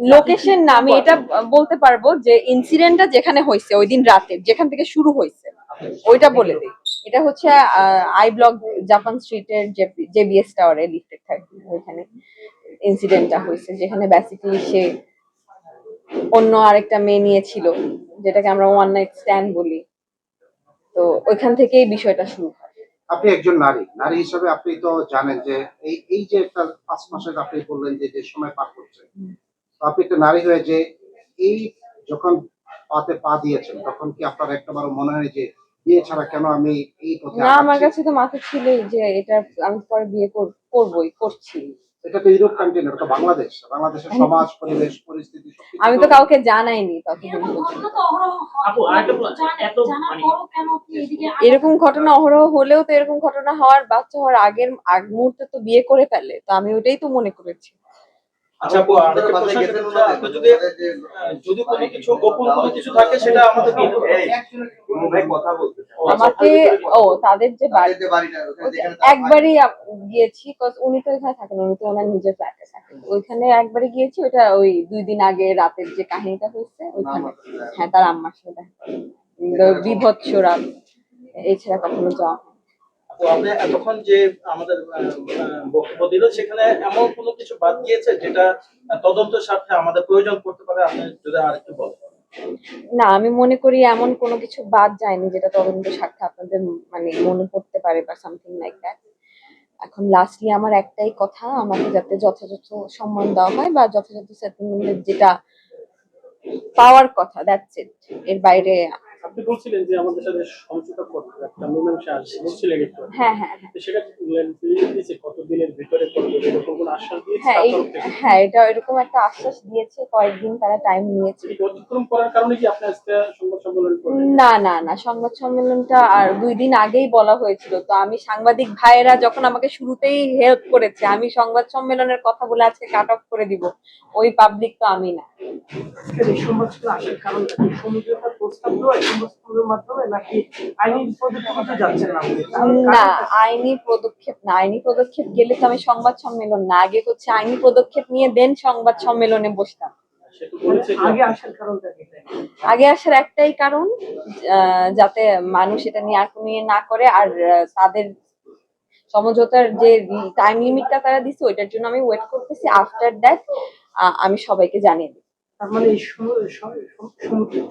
Location না আমি এটা বলতে পারব যে ইনসিডেন্টটা যেখানে হয়েছে ওই দিন রাতে যেখান থেকে শুরু হয়েছে ওইটা বলে দিই। এটা হচ্ছে আই ব্লক জাপান স্ট্রিটের জেবিএস টাওয়ারে লিফটেড থাকে ওইখানে ইনসিডেন্টটা হয়েছে যেখানে বেসিক্যালি সে অন্য আরেকটা মেয়ে নিয়েছিল যেটাকে আমরা ওয়ান নাইট স্ট্যান্ড বলি। তো ওইখান থেকেই বিষয়টা শুরু হয়। আপনি একজন নারী নারী হিসেবে আপনি তো জানেন যে এই এই যে একটা পাঁচ মাসের আপনি বললেন যে যে সময় পার করছেন তো আপনি একটা নারী হয়ে যে এই যখন পাতে পা দিয়েছেন তখন কি আপনার একটাবার মনে হয় যে বিয়ে ছাড়া কেন আমি এই পথে না আমার কাছে তো মাথা ছিলই যে এটা আমি পরে বিয়ে কর- করবোই করছি। এটা তো ইউরোপ কান্ট্রি না এটা বাংলাদেশ। বাংলাদেশের সমাজ পরিবেশ পরিস্থিতি আমি তো কাউকে জানাইনি ততদিন মানে- এরকম ঘটনা অহরহ হলেও তো এরকম ঘটনা হওয়ার বাচ্চা হওয়ার আগের আগ মুহূর্তে তো বিয়ে করে ফেলে তো আমি ওটাই তো মনে করেছি। আচ্ছা আপু আরেকটা প্রশ্ন সেটা হচ্ছে, আপনি যদি যদি কোনো কিছু গোপন কোনো কিছু থাকে সেটা আমাদের বলতে হবে। ভাই কথা বলতে আমাকে ও তাদের যে বাড়ি যে বাড়িটা ওখানে যেখানে তার একবারই গিয়েছি উনি তো এখানে থাকেন উনি তো ওনার নিজের ফ্ল্যাটে থাকেন। ওইখানে একবারই গিয়েছি ওটা ওই দুই দিন আগে রাতের যে কাহিনীটা হয়েছে ওইখানে। হ্যাঁ। তার আম্মার সাথে বিভৎস রাত। এছাড়া কখনো যাওয়া আপনি এতক্ষণ যে আমাদের বক্তব্য দিল, সেখানে এমন কোনো কিছু বাদ গিয়েছে যেটা তদন্ত স্বার্থে আমাদের প্রয়োজন পড়তে পারে? আপনি যদি আরেকটু বলেন। না, আমি মনে করি এমন কোনো কিছু বাদ যায়নি যেটা তদন্ত স্বার্থে আপনাদের মানে মনে পড়তে পারে বা সামথিং লাইক দ্যাট এখন লাস্টলি আমার একটাই কথা, আমাকে যাতে যথাযথ সম্মান দেওয়া হয় বা যথাযথ সেটেলমেন্টের যেটা পাওয়ার কথা দ্যাটস ইট এর বাইরে আপনি বলছিলেন যে আমাদের সাথে সমঝোতা করতে একটা মীমাংসা আসছে বলছিলেন একটু হ্যাঁ হ্যাঁ হ্যাঁ। সেটা দিয়েছে কত ভিতরে করবে এরকম কোনো আশ্বাস দিয়েছে হ্যাঁ হ্যাঁ এটা এরকম একটা আশ্বাস দিয়েছে কয়েকদিন তারা টাইম নিয়েছে। অতিক্রম করার কারণে কি আপনি আজকে সংবাদ সম্মেলন করলেন? না না না সংবাদ সম্মেলনটা আর দুই দিন আগেই বলা হয়েছিল। তো আমি সাংবাদিক ভাইয়েরা যখন আমাকে শুরুতেই হেল্প করেছে আমি সংবাদ সম্মেলনের কথা বলে আজকে কাট অফ করে দিব। ওই পাবলিক তো আমি না। এই আসার কারণ প্রস্তাব আইনি পদক্ষেপে না আইনি পদক্ষেপ না আইনি পদক্ষেপ গেলে তো আমি সংবাদ সম্মেলন না আগে হচ্ছে আইনি পদক্ষেপ নিয়ে দেন সংবাদ সম্মেলনে বসতাম। আগে আসার একটাই কারণ আহ, যাতে মানুষ এটা নিয়ে আর কোনো ইয়ে না করে আর তাদের সমঝোতার যে টাইম লিমিটটা তারা দিছে ওইটার জন্য আমি ওয়েট করতেছি। আফটার দ্যাট আমি সবাইকে জানিয়ে দিই তার মানে এই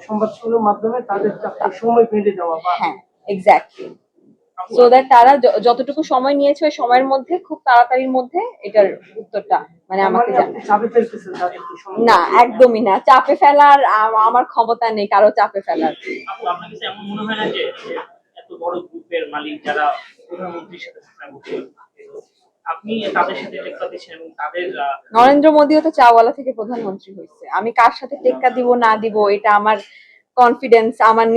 সংবাদ সম্মেলনের মাধ্যমে তাদের সময় বেঁধে দেওয়া বা হ্যাঁ এক্স্যাক্টলি সো দ্যাট তারা যতটুকু সময় নিয়েছে ওই সময়ের মধ্যে খুব তাড়াতাড়ির মধ্যে এটার উত্তরটা মানে আমাকে মানে না একদমই না। চাপে ফেলার আমার ক্ষমতা নেই কারও চাপে ফেলার। আপনার কাছে এমন মনে হয় না যে এত বড় গ্রুপের মালিক যারা প্রধানমন্ত্রীর সাথে আপনি তাদের সাথে টেক্কা দিচ্ছেন এবং তাদের নরেন্দ্র মোদীও তো চাওয়ালা থেকে প্রধানমন্ত্রী হয়েছে। আমি কার সাথে টেক্কা দিব না দিব এটা আমার কনফিডেন্স আমার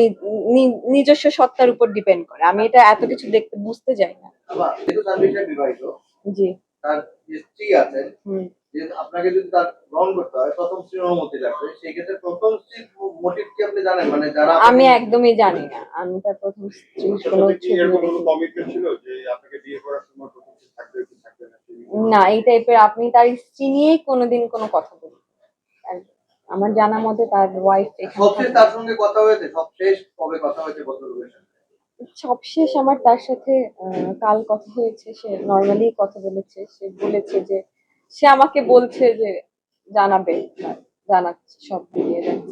নিজস্ব সত্তার উপর ডিপেন্ড করে। আমি এটা এত কিছু দেখতে বুঝতে যাই না। জি। তার স্ত্রী আছেন আপনাকে যদি তার গ্রহণ করতে হয় প্রথম স্ত্রীর অনুমতি লাগবে। সেই ক্ষেত্রে প্রথম স্ত্রীর মোটিভ কি আপনি জানেন? মানে যারা আমি একদমই জানি না। আমি তার প্রথম স্ত্রীর কোনো ছবি ছিল যে আপনাকে বিয়ে করার সময় প্রথম স্ত্রী থাকবে কি থাকবে না এই টাইপের আপনি তার স্ত্রী নিয়েই কোনোদিন কোনো কথা বলুন। আমার জানা মতে তার ওয়াইফ সবশেষ তার সঙ্গে কথা হয়েছে? সবশেষ কবে কথা হয়েছে বদরুলের সাথে সবশেষ আমার তার সাথে কাল কথা হয়েছে সে নর্মালি কথা বলেছে সে বলেছে যে সে আমাকে বলছে যে জানাবে জানাচ্ছে সব দিয়ে যাচ্ছে।